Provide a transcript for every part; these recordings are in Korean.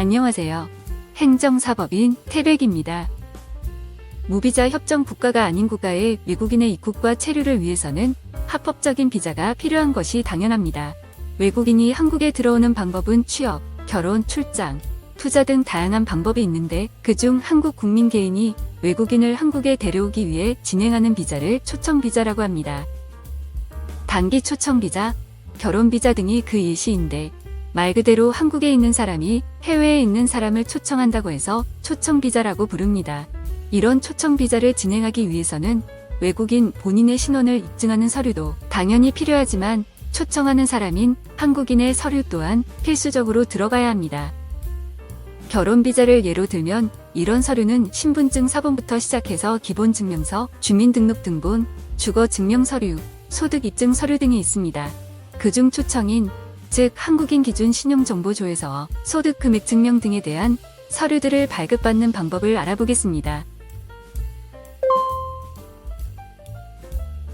안녕하세요. 행정사법인 태백입니다. 무비자 협정 국가가 아닌 국가에 외국인의 입국과 체류를 위해서는 합법적인 비자가 필요한 것이 당연합니다. 외국인이 한국에 들어오는 방법은 취업, 결혼, 출장, 투자 등 다양한 방법이 있는데 그중 한국 국민 개인이 외국인을 한국에 데려오기 위해 진행하는 비자를 초청 비자라고 합니다. 단기 초청 비자, 결혼 비자 등이 그 예시인데 말 그대로 한국에 있는 사람이 해외에 있는 사람을 초청한다고 해서 초청 비자라고 부릅니다. 이런 초청 비자를 진행하기 위해서는 외국인 본인의 신원을 입증하는 서류도 당연히 필요하지만 초청하는 사람인 한국인의 서류 또한 필수적으로 들어가야 합니다. 결혼 비자를 예로 들면 이런 서류는 신분증 사본부터 시작해서 기본 증명서, 주민등록 등본, 주거 증명 서류, 소득 입증 서류 등이 있습니다. 그중 초청인 즉 한국인 기준 신용정보조에서 소득 금액 증명 등에 대한 서류들을 발급받는 방법을 알아보겠습니다.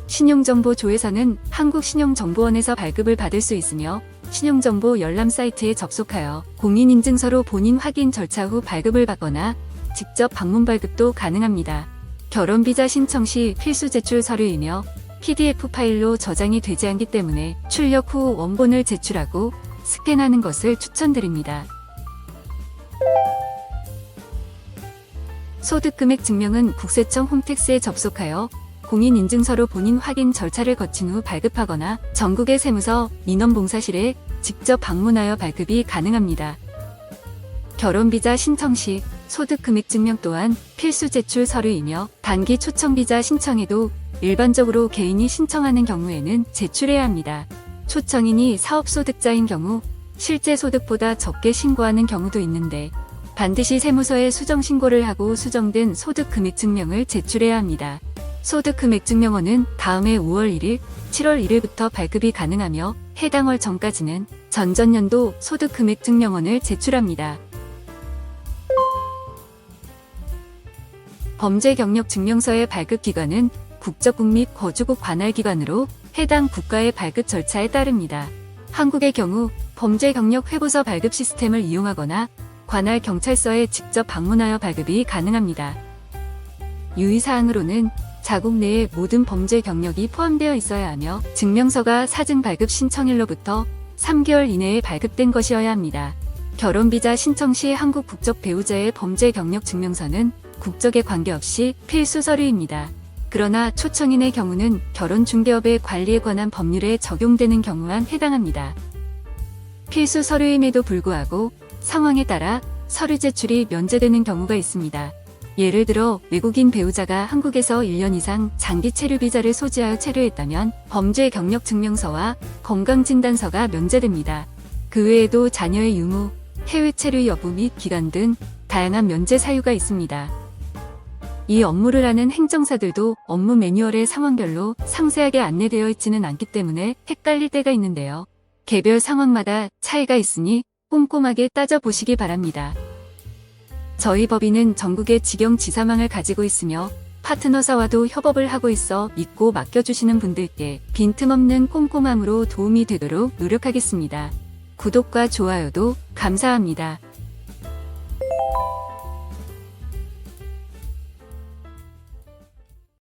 신용정보조에서는 한국신용정보원에서 발급을 받을 수 있으며 신용정보 열람 사이트에 접속하여 공인인증서로 본인 확인 절차 후 발급을 받거나 직접 방문 발급도 가능합니다. 결혼비자 신청 시 필수 제출 서류이며 PDF 파일로 저장이 되지 않기 때문에 출력 후 원본을 제출하고 스캔하는 것을 추천드립니다. 소득금액 증명은 국세청 홈택스에 접속하여 공인인증서로 본인 확인 절차를 거친 후 발급하거나 전국의 세무서, 민원봉사실에 직접 방문하여 발급이 가능합니다. 결혼비자 신청 시 소득금액 증명 또한 필수 제출 서류이며 단기 초청비자 신청에도 일반적으로 개인이 신청하는 경우에는 제출해야 합니다. 초청인이 사업소득자인 경우 실제 소득보다 적게 신고하는 경우도 있는데 반드시 세무서에 수정 신고를 하고 수정된 소득 금액 증명을 제출해야 합니다. 소득 금액 증명원은 다음해 5월 1일, 7월 1일부터 발급이 가능하며 해당 월 전까지는 전전년도 소득 금액 증명원을 제출합니다. 범죄 경력 증명서의 발급기관은 국적국 및 거주국 관할 기관으로 해당 국가의 발급 절차에 따릅니다. 한국의 경우 범죄 경력회고서 발급 시스템을 이용하거나 관할 경찰서에 직접 방문하여 발급이 가능합니다. 유의사항으로는 자국 내에 모든 범죄 경력이 포함되어 있어야 하며 증명서가 사증 발급 신청일로부터 3개월 이내에 발급된 것이어야 합니다. 결혼비자 신청 시 한국 국적 배우자의 범죄 경력 증명서는 국적에 관계없이 필수 서류입니다. 그러나 초청인의 경우는 결혼 중개업의 관리에 관한 법률에 적용되는 경우만 해당합니다. 필수 서류임에도 불구하고 상황에 따라 서류 제출이 면제되는 경우가 있습니다. 예를 들어 외국인 배우자가 한국에서 1년 이상 장기 체류 비자를 소지하여 체류했다면 범죄 경력 증명서와 건강진단서가 면제됩니다. 그 외에도 자녀의 유무, 해외 체류 여부 및 기간 등 다양한 면제 사유가 있습니다. 이 업무를 하는 행정사들도 업무 매뉴얼의 상황별로 상세하게 안내되어 있지는 않기 때문에 헷갈릴 때가 있는데요. 개별 상황마다 차이가 있으니 꼼꼼하게 따져보시기 바랍니다. 저희 법인은 전국의 직영 지사망을 가지고 있으며 파트너사와도 협업을 하고 있어 믿고 맡겨주시는 분들께 빈틈없는 꼼꼼함으로 도움이 되도록 노력하겠습니다. 구독과 좋아요도 감사합니다.